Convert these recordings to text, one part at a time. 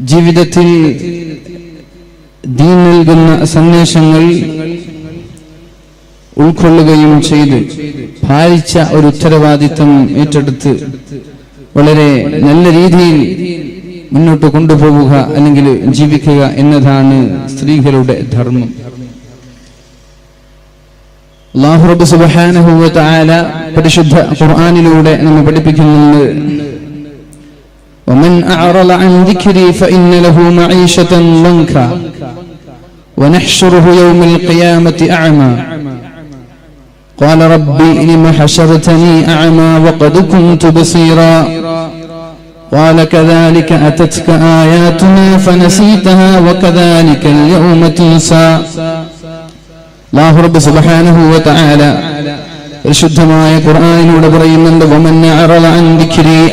ജീവിതത്തിൽ ദീൻ നൽകുന്ന സന്ദേശങ്ങൾ ഉൾക്കൊള്ളുകയും ചെയ്ത് ഭാരിച്ച ഒരു ഉത്തരവാദിത്വം ഏറ്റെടുത്ത് വളരെ നല്ല രീതിയിൽ മുന്നോട്ട് കൊണ്ടുപോവുക അല്ലെങ്കിൽ ജീവിക്കുക എന്നതാണ് സ്ത്രീകളുടെ ധർമ്മം. ലാഹുറബ് സുബാനഹുല പരിശുദ്ധ ഖുർആാനിലൂടെ നമ്മൾ പഠിപ്പിക്കുന്നുണ്ട്. أعرض عن ذكري فإن له معيشة ضنكا. ونحشره يوم القيامة أعمى. قال ربي لم حشرتني أعمى وقد كنت بصيرا. قال كذلك أتتك آياتنا فنسيتها وكذلك اليوم تنسى. الله رب سبحانه وتعالى പരിശുദ്ധമായ ഖുർആനിലൂടെ പറയുന്നുണ്ട്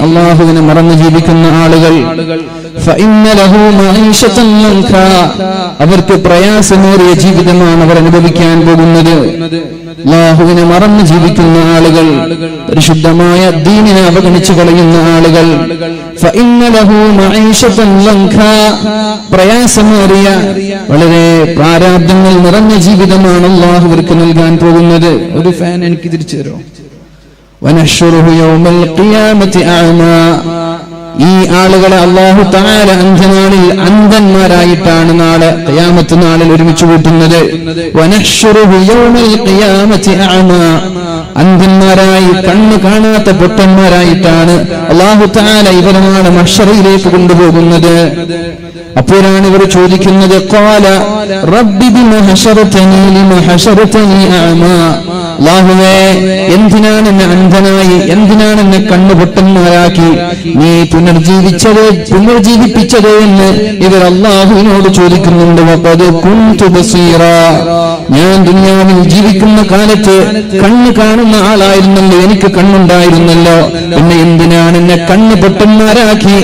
അള്ളാഹുവിനെ മറന്നു ജീവിക്കുന്ന ആളുകൾ. അവർക്ക് പ്രയാസമേറിയ ജീവിതമാണ് അവർ അനുഭവിക്കാൻ പോകുന്നത്. ലാഹുവിനെ മറന്നു ജീവിക്കുന്ന ആളുകൾ പരിശുദ്ധമായ ദീനിനെ അവഗണിച്ചു കളയുന്ന ആളുകൾ. പ്രയാസമേറിയ വളരെ പ്രാരാബ്ദങ്ങൾ നിറഞ്ഞ ജീവിതമാണ് അള്ളാഹു അവർക്ക് നൽകാൻ പോകുന്നത്. ഒരു ഫാൻ എനിക്ക് തിരിച്ചു തരോ ഈ ആളുകളെ അള്ളാഹു താര അന്ധനാളിൽ അന്ധന്മാരായിട്ടാണ് നാളെ കയാമത്ത് നാളിൽ ഒരുമിച്ച് കൂട്ടുന്നത്. അന്ധന്മാരായി കണ്ണ് കാണാത്ത പൊട്ടന്മാരായിട്ടാണ് അള്ളാഹു താല ഇവരെ നാളെ മഷറയിലേക്ക് കൊണ്ടുപോകുന്നത്. അപ്പോഴാണ് ഇവർ ചോദിക്കുന്നത് ഖാല റബ്ബി അല്ലാഹുവേ എന്തിനാണ് എന്നെ അന്ധനായി എന്തിനാണ് എന്നെ കണ്ണുപൊട്ടന്മാരാക്കി നീ പുനർജീവിച്ചത് പുനർജീവിപ്പിച്ചത് എന്ന് ഇവർ അള്ളാഹുവിനോട് ചോദിക്കുന്നുണ്ട്. ഞാൻ ദുനിയാവിൽ ജീവിക്കുന്ന കാലത്ത് കണ്ണ് കാണുന്ന ആളായിരുന്നല്ലോ. എനിക്ക് കണ്ണുണ്ടായിരുന്നല്ലോ. പിന്നെ എന്തിനാണ് എന്നെ കണ്ണ് പൊട്ടന്മാരാക്കി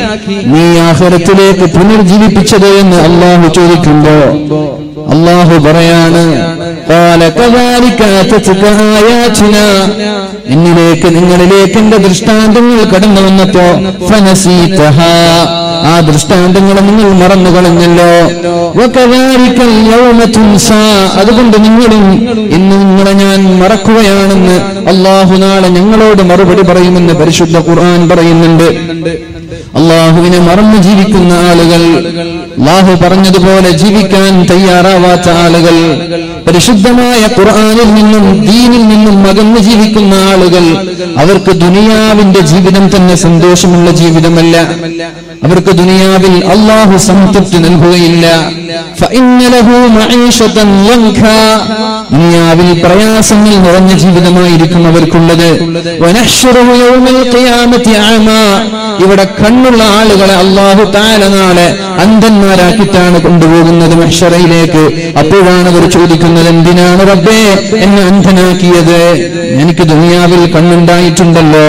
നീ ആഹ്റത്തിലേക്ക് പുനർജീവിപ്പിച്ചത് എന്ന് അള്ളാഹു ചോദിക്കുമ്പോ അള്ളാഹു പറയാണ് എന്നിലേക്ക് നിങ്ങളിലേക്ക് എന്റെ ദൃഷ്ടാന്തങ്ങൾ കടന്നു വന്നപ്പോ ആ ദൃഷ്ടാന്തങ്ങളെ നിങ്ങൾ മറന്നു കളഞ്ഞല്ലോ. അതുകൊണ്ട് നിങ്ങളും ഇന്ന് നിങ്ങളെ ഞാൻ മറക്കുകയാണെന്ന് അള്ളാഹു നാളെ ഞങ്ങളോട് മറുപടി പറയുമെന്ന് പരിശുദ്ധ ഖുർആൻ പറയുന്നുണ്ട്. അള്ളാഹുവിനെ മറന്നു ജീവിക്കുന്ന ആളുകൾ അള്ളാഹു പറഞ്ഞതുപോലെ ജീവിക്കാൻ തയ്യാറാവാത്ത ആളുകൾ പരിശുദ്ധമായ ഖുർആാനിൽ നിന്നും ദീനിൽ നിന്നും അകന്നു ജീവിക്കുന്ന ആളുകൾ അവർക്ക് ദുനിയാവിന്റെ ജീവിതം തന്നെ സന്തോഷമുള്ള ജീവിതമല്ല. അവർക്ക് ദുനിയാവിൽ അള്ളാഹു സംതൃപ്തി നൽകുകയില്ല. ദുനിയാവിൽ പ്രയാസങ്ങൾ നിറഞ്ഞ ജീവിതമായിരിക്കും അവർക്കുള്ളത്. ഇവിടെ കണ്ണുള്ള ആളുകളെ അള്ളാഹു താല നാളെ അന്ധന്മാരാക്കിയിട്ടാണ് കൊണ്ടുപോകുന്നത് മെഷറയിലേക്ക് അപ്പോഴാണ് അവർ ചോദിക്കുന്നത് എന്തിനാണ് റബ്ബേ എന്നെ അന്ധനാക്കിയത്? എനിക്ക് ദുനിയാവിൽ കണ്ണുണ്ടായിട്ടുണ്ടല്ലോ.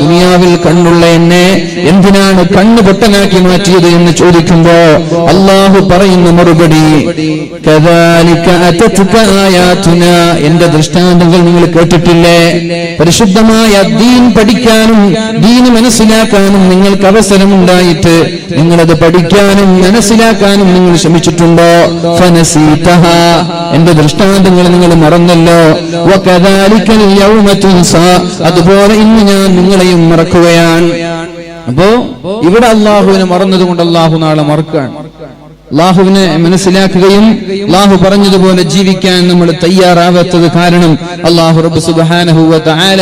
ദുനിയാവിൽ കണ്ണുള്ള എന്നെ എന്തിനാണ് കണ്ണ് പൊട്ടനാക്കി മാറ്റിയത് എന്ന് ചോദിക്കുമ്പോ അള്ളാഹു പറയുന്ന മറുപടി എന്റെ ദൃഷ്ടാന്തങ്ങൾ നിങ്ങൾ കേട്ടിട്ടില്ലേ? പരിശുദ്ധമായ ദീൻ പഠിക്കാനും ദീൻ മനസ്സിലാക്കാനും നിങ്ങൾക്ക് അവസരമുണ്ടായിട്ട് നിങ്ങളത് പഠിക്കാനും മനസ്സിലാക്കാനും നിങ്ങൾ ശ്രമിച്ചിട്ടുണ്ടോ ഫനസീതഹ. എന്റെ ദൃഷ്ടാന്തങ്ങൾ നിങ്ങൾ മറന്നല്ലോ. അതുപോലെ ഇന്ന് ഞാൻ നിങ്ങളെയും മറക്കുകയാണ് അപ്പോ ഇവിടെ അള്ളാഹുവിനെ മറന്നതുകൊണ്ട് അള്ളാഹു നാളെ മറക്കാണ് അള്ളാഹുവിനെ മനസ്സിലാക്കുകയും അള്ളാഹു പറഞ്ഞതുപോലെ ജീവിക്കാൻ നമ്മൾ തയ്യാറാവാത്തത് കാരണം അള്ളാഹു റബ്ബ് സുബ്ഹാനഹു വ തആല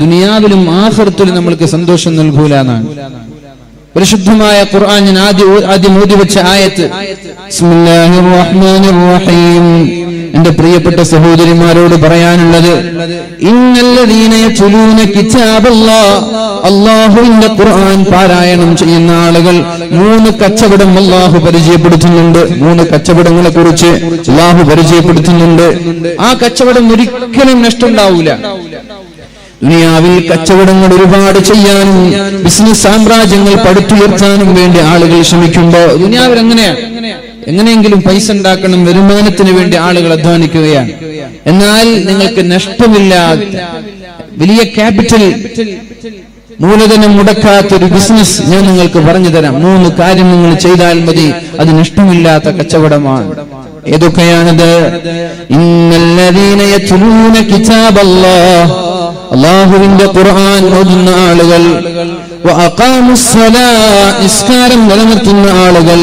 ദുനിയാവിലും ആഹൃത്തിലും നമ്മൾക്ക് സന്തോഷം നൽകൂല എന്നാണ് പരിശുദ്ധമായ ഖുർആൻ ഞാൻ ആദ്യം ആദ്യം ഓതി വെച്ച ആയത്ത് എന്റെ പ്രിയപ്പെട്ട സഹോദരിമാരോട് പറയാനുള്ളത് അള്ളാഹുവിന്റെ ഖുർആൻ പാരായണം ചെയ്യുന്ന ആളുകൾ മൂന്ന് കച്ചവടം അള്ളാഹു പരിചയപ്പെടുത്തുന്നുണ്ട്. മൂന്ന് കച്ചവടങ്ങളെ കുറിച്ച് അള്ളാഹു പരിചയപ്പെടുത്തുന്നുണ്ട്. ആ കച്ചവടം ഒരിക്കലും നഷ്ടമുണ്ടാവൂല. ദുനിയാവിൽ കച്ചവടങ്ങൾ ഒരുപാട് ചെയ്യാനും ബിസിനസ് സാമ്രാജ്യങ്ങൾ പടുത്തുയർത്താനും വേണ്ടി ആളുകൾ ശ്രമിക്കുമ്പോ ദുനിയാവിൽ എങ്ങനെയാണ് എങ്ങനെയെങ്കിലും പൈസ ഉണ്ടാക്കണം വരുമാനത്തിന് വേണ്ടി ആളുകൾ അധ്വാനിക്കുകയാണ്. എന്നാൽ നിങ്ങൾക്ക് നഷ്ടമില്ല വലിയ ക്യാപിറ്റൽ മൂലധനം മുടക്കാത്ത ഒരു ബിസിനസ് ഞാൻ നിങ്ങൾക്ക് പറഞ്ഞു തരാം. മൂന്ന് കാര്യം നിങ്ങൾ ചെയ്താൽ മതി. അത് നഷ്ടമില്ലാത്ത കച്ചവടമാണ്. ഏതൊക്കെയാണത്? ഇന്നല്ലദീന യത്ലൂന കിതാബല്ലാഹ്. അള്ളാഹുവിന്റെ ഖുർആൻ ഓതുന്ന ആളുകൾ. നിസ്കാരം നിലനിർത്തുന്ന ആളുകൾ.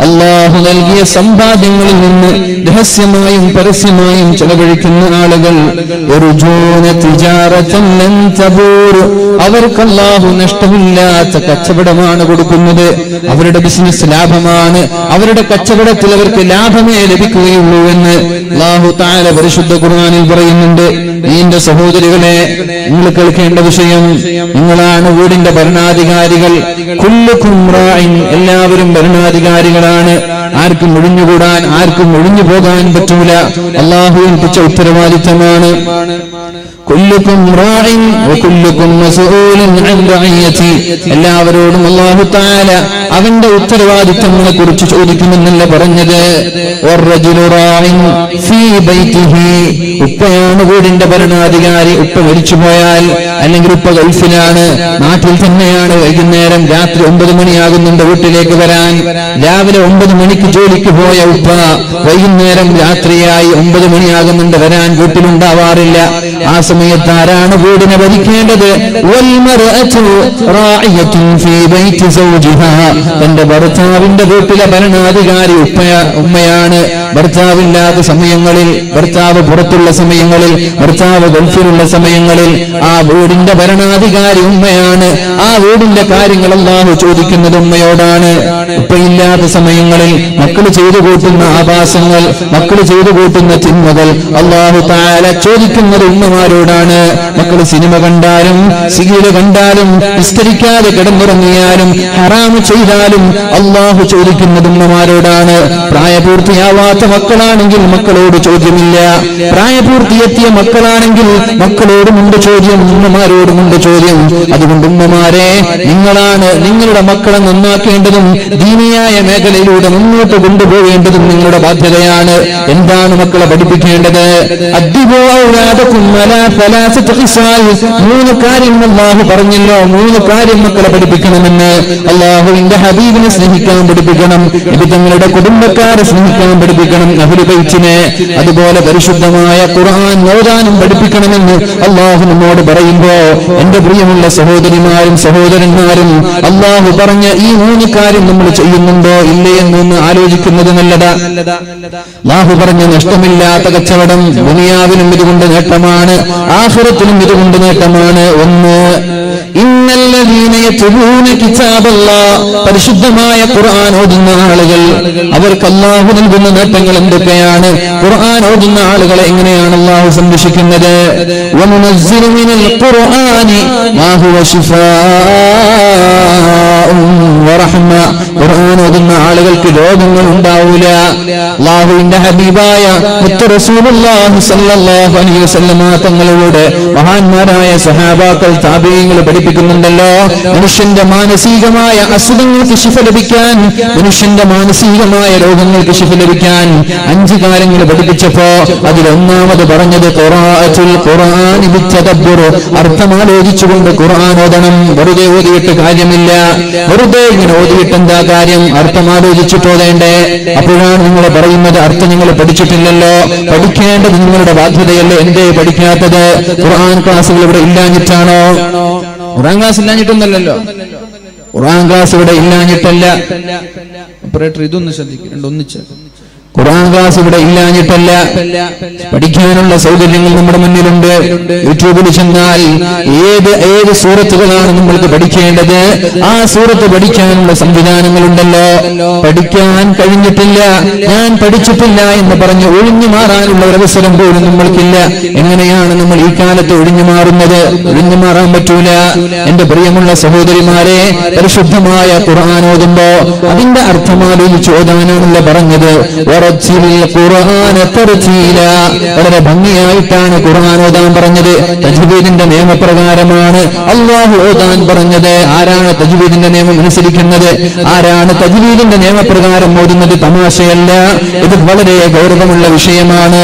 അള്ളാഹു നൽകിയ സമ്പാദ്യങ്ങളിൽ നിന്ന് രഹസ്യമായും പരസ്യമായും ചെലവഴിക്കുന്ന ആളുകൾ. അവർക്കല്ലാഹു നഷ്ടമില്ലാത്ത കച്ചവടമാണ് കൊടുക്കുന്നത്. അവരുടെ ബിസിനസ് ലാഭമാണ്. അവരുടെ കച്ചവടത്തിൽ അവർക്ക് ലാഭമേ ലഭിക്കുകയുള്ളൂ എന്ന് അള്ളാഹു താര പരിശുദ്ധ ഖുർആനിൽ പറയുന്നുണ്ട് നീന്റെ സഹോദരികളെ നിങ്ങൾ കേൾക്കേണ്ട വിഷയം നിങ്ങളാണ് വീടിന്റെ ഭരണാധികാരികൾ. എല്ലാവരും ഭരണാധികാരികളാണ്. ആർക്കും ഒഴിഞ്ഞുകൂടാൻ ആർക്കും ഒഴിഞ്ഞു പോകാൻ പറ്റൂല അള്ളാഹു ഉത്തരവാദിത്തമാണ്. കുല്ലുക്കും റാഇൻ വകുല്ലുക്കും മസ്ഊലൻ അൻ റഇയതി എല്ലാവരോടും അല്ലാഹു തആല അവന്റെ ഉത്തരവാദിത്തങ്ങളെ കുറിച്ച് ചോദിക്കുമെന്നല്ല പറഞ്ഞത്. ഫീ ബൈതിഹി. ഉപ്പയാണ് വീടിന്റെ ഭരണാധികാരി. ഉപ്പ മരിച്ചു പോയാൽ അല്ലെങ്കിൽ ഉപ്പ ഗൾഫിലാണ്. നാട്ടിൽ തന്നെയാണ് വൈകുന്നേരം രാത്രി ഒമ്പത് മണിയാകുന്നുണ്ട് വീട്ടിലേക്ക് വരാൻ. രാവിലെ ഒമ്പത് മണിക്ക് ജോലിക്ക് പോയ ഉപ്പ വൈകുന്നേരം രാത്രിയായി ഒമ്പത് മണിയാകുന്നുണ്ട് വരാൻ വീട്ടിലുണ്ടാവാറില്ല. ആ സമയത്ത് ആരാണ് വീടിനെ ഭരിക്കേണ്ടത്? തന്റെ ഭർത്താവിന്റെ വീട്ടിലെ ഭരണാധികാരി ഉപ്പയ ഉമ്മയാണ്. ഭർത്താവില്ലാത്ത സമയങ്ങളിൽ ഭർത്താവ് പുറത്തുള്ള സമയങ്ങളിൽ ഭർത്താവ് ഗൾഫിലുള്ള സമയങ്ങളിൽ ആ വീടിന്റെ ഭരണാധികാരി ഉമ്മയാണ്. ആ വീടിന്റെ കാര്യങ്ങൾ അള്ളാഹു ചോദിക്കുന്നത് ഉമ്മയോടാണ്. ഉപ്പയില്ലാത്ത സമയങ്ങളിൽ മക്കൾ ചെയ്തു കൂട്ടുന്ന ആഭാസങ്ങൾ മക്കൾ ചെയ്തു കൂട്ടുന്ന ചിന്മകൾ അള്ളാഹു താല ചോദിക്കുന്നത് ഉമ്മമാരോടാണ് മക്കൾ സിനിമ കണ്ടാലും സിഗില കണ്ടാലും വിസ്തരിക്കാതെ കിടന്നുറങ്ങിയാലും ഹറാമ് ചെയ്താലും അള്ളാഹു ചോദിക്കുന്നത് ഉമ്മമാരോടാണ്. പ്രായപൂർത്തിയാവാത്ത മക്കളാണെങ്കിൽ മക്കളോട് ചോദ്യമില്ല. പ്രായപൂർത്തിയെത്തിയ മക്കളാണെങ്കിൽ മക്കളോടുമുണ്ട് ചോദ്യം ഉമ്മമാരോടുമുണ്ട് ചോദ്യം. അതുകൊണ്ട് ഉമ്മമാരെ നിങ്ങളാണ് നിങ്ങളുടെ മക്കളെ നന്നാക്കേണ്ടതും ദീനിയായ മേഖലയിലൂടെ മുന്നോട്ട് കൊണ്ടുപോകേണ്ടതും നിങ്ങളുടെ ബാധ്യതയാണ്. എന്താണ് മക്കളെ പഠിപ്പിക്കേണ്ടത്? ഖിസാൽ. മൂന്ന് കാര്യങ്ങൾ അള്ളാഹു പറഞ്ഞല്ലോ. മൂന്ന് കാര്യം മക്കളെ പഠിപ്പിക്കണമെന്ന് അള്ളാഹുവിന്റെ ഹബീബിനെ സ്നേഹിക്കാൻ പഠിപ്പിക്കണം. തങ്ങളുടെ കുടുംബക്കാരെ സ്നേഹിക്കാൻ പഠിപ്പിക്കണം. അഹുലുബൈച്ചിനെ അതുപോലെ പരിശുദ്ധമായ ഖുർആൻ ഓതാനും പഠിപ്പിക്കണമെന്ന് അള്ളാഹു നമ്മോട് പറയുമ്പോ എന്റെ പ്രിയമുള്ള സഹോദരിമാരും സഹോദരന്മാരും അള്ളാഹു പറഞ്ഞ ഈ മൂന്ന് കാര്യം നമ്മൾ ചെയ്യുന്നുണ്ടോ? ഇല്ലേ എന്നൊന്ന് ആലോചിക്കുന്നത് നല്ലതാ. അള്ളാഹു പറഞ്ഞ നഷ്ടമില്ലാത്ത കച്ചവടം ദുനിയാവിനും ഇതുകൊണ്ട് നേട്ടമാണ്. ആഹുറത്തിനും ഇതുകൊണ്ട് നേട്ടമാണ്. ഒന്ന് പരിശുദ്ധമായ ഖുർആൻ ഓതുന്ന ആളുകൾ. അവർക്ക് അല്ലാഹു നൽകുന്ന നേട്ടങ്ങൾ എന്തൊക്കെയാണ്? ഖുർആൻ ഓതുന്ന ആളുകളെ എങ്ങനെയാണ് അല്ലാഹു സംരക്ഷിക്കുന്നത്? ഖുർആാനി ശിഫാഉൻ വറഹ്മ ഖുർആൻ ഓതുന്ന ആളുകൾക്ക് രോഗങ്ങൾ ഉണ്ടാവൂല. അള്ളാഹുവിന്റെ ഹബീബായ തങ്ങളോട് മഹാന്മാരായ സഹാബാക്കൾ താപേയങ്ങൾ പഠിപ്പിക്കുന്നുണ്ടല്ലോ. മനുഷ്യന്റെ മാനസികമായ അസുഖങ്ങൾക്ക് ശിഫ ലഭിക്കാൻ മനുഷ്യന്റെ മാനസികമായ രോഗങ്ങൾക്ക് ശിഫ ലഭിക്കാൻ അഞ്ച് കാര്യങ്ങൾ പഠിപ്പിച്ചപ്പോ അതിലൊന്നാമത് പറഞ്ഞത് അർത്ഥമാലോചിച്ചുകൊണ്ട് ഖുർആൻ ഓതണം. വെറുതെ ഓതിയിട്ട് കാര്യമില്ല. വെറുതെ ഇങ്ങനെ ഓതിയിട്ട് എന്താ കാര്യം? അർത്ഥമാലോചിച്ചിട്ട് ഓതേണ്ടേ അപ്പോഴാണ് നിങ്ങൾ പറയുന്നത് അർത്ഥം നിങ്ങൾ പഠിച്ചിട്ടില്ലല്ലോ. പഠിക്കേണ്ടത് നിങ്ങളുടെ ബാധ്യതയല്ലേ? എന്തേ പഠിക്കാത്തത്? ഖുർആൻ ക്ലാസ്സുകൾ ഇവിടെ ഇല്ലാഞ്ഞിട്ടാണോ? ഖുർആൻ ക്ലാസ് ഇല്ലാഞ്ഞിട്ടൊന്നല്ലല്ലോ ഖുർആൻ ക്ലാസ് ഇവിടെ ഇല്ലാഞ്ഞിട്ടല്ല. ഓപ്പറേറ്റർ ഇതൊന്ന് ശ്രദ്ധിക്കുന്നുണ്ട് രണ്ടൊന്നിച്ച്. ഖുർആൻ ക്ലാസ് ഇവിടെ ഇല്ലാഞ്ഞിട്ടല്ല. പഠിക്കാനുള്ള സൗകര്യങ്ങൾ നമ്മുടെ മുന്നിലുണ്ട്. യൂട്യൂബിൽ ചെന്നാൽ ഏത് ഏത് സൂറത്തുകളാണ് നമ്മൾക്ക് പഠിക്കേണ്ടത്? ആ സൂറത്ത് പഠിക്കാനുള്ള സംവിധാനങ്ങളുണ്ടല്ലോ. പഠിക്കാൻ കഴിഞ്ഞിട്ടില്ല. ഞാൻ പഠിച്ചിട്ടില്ല എന്ന് പറഞ്ഞ് ഒഴിഞ്ഞു മാറാനുള്ള ഒരവസരം പോലും നമ്മൾക്കില്ല. എങ്ങനെയാണ് നമ്മൾ ഈ കാലത്ത് ഒഴിഞ്ഞു മാറുന്നത്? ഒഴിഞ്ഞു മാറാൻ പറ്റൂല. എന്റെ പ്രിയമുള്ള സഹോദരിമാരെ പരിശുദ്ധമായ ഖുർആൻ ഓതുമ്പോ അതിന്റെ അർത്ഥമാലോചിച്ച് ഓതാനാണല്ലോ പറഞ്ഞത്. വളരെ ഭംഗിയായിട്ടാണ് ഖുർആൻ ഓതാൻ പറഞ്ഞത്. തജ്വീദിന്റെ നിയമപ്രകാരമാണ് അള്ളാഹു ഓതാൻ പറഞ്ഞത്. ആരാണ് തജ്വീദിന്റെ നിയമം അനുസരിക്കുന്നത്? ആരാണ് തജ്വീദിന്റെ നിയമപ്രകാരം ഓതുന്നത്? തമാശയല്ല. ഇത് വളരെ ഗൗരവമുള്ള വിഷയമാണ്.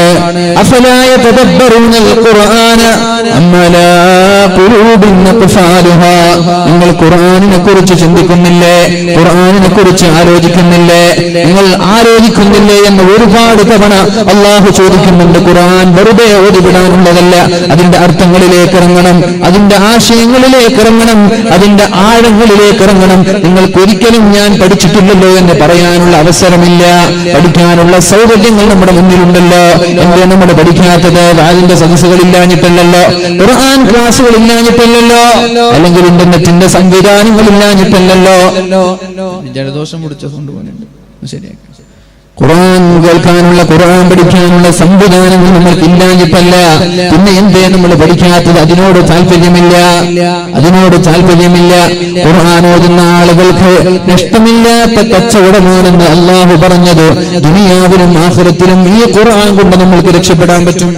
അഖ്ഫാലുഹാ നിങ്ങൾ ഖുർആാനിനെ കുറിച്ച് ചിന്തിക്കുന്നില്ലേ? ഖുർആാനിനെ കുറിച്ച് ആലോചിക്കുന്നില്ലേ? നിങ്ങൾ ആലോചിക്കുന്നില്ലേ എന്ന് ഒരുപാട് തവണ അള്ളാഹു ചോദിക്കുന്നുണ്ട്. ഖുറാൻ വെറുതെ ഓതിവിടാനുള്ളതല്ല. അതിന്റെ അർത്ഥങ്ങളിലേക്ക് ഇറങ്ങണം. അതിന്റെ ആശയങ്ങളിലേക്ക് ഇറങ്ങണം. അതിന്റെ ആഴങ്ങളിലേക്ക് ഇറങ്ങണം. നിങ്ങൾക്ക് ഒരിക്കലും ഞാൻ പഠിച്ചിട്ടില്ലല്ലോ എന്ന് പറയാനുള്ള അവസരമില്ല. പഠിക്കാനുള്ള സൗകര്യങ്ങൾ നമ്മുടെ മുന്നിലുണ്ടല്ലോ. എന്തേ നമ്മൾ പഠിക്കാത്തത്? അതിന്റെ സദസ്സുകൾ ഇല്ലാഞ്ഞിട്ടല്ലല്ലോ. ഖുർആൻ ക്ലാസ്സുകൾ ഇല്ലാഞ്ഞിട്ടല്ലോ അല്ലെങ്കിൽ ഇന്റർനെറ്റിന്റെ സംവിധാനങ്ങൾ ഇല്ലാഞ്ഞിട്ടല്ലോ ജലദോഷം പിടിച്ചത് കൊണ്ടുപോകുന്നുണ്ട് ശരിയാക്കി. ഖുർആൻ കേൾക്കാനുള്ള ഖുർആൻ പഠിക്കാനുള്ള സംവിധാനങ്ങൾ നമ്മൾക്ക് ഇല്ലാഞ്ഞിട്ടല്ല പിന്നെ എന്തേ നമ്മൾ പഠിക്കാത്തത്? അതിനോട് താല്പര്യമില്ല അതിനോട് താല്പര്യമില്ല ഖുർആൻ ഓതുന്ന ആളുകൾക്ക് നഷ്ടമില്ലാത്ത കച്ചവടമാണെന്ന് അള്ളാഹു പറഞ്ഞത്. ദുനിയാവിലും ആഹുരത്തിലും ഈ ഖുർആൻ കൊണ്ട് നമ്മൾക്ക് രക്ഷപ്പെടാൻ പറ്റും.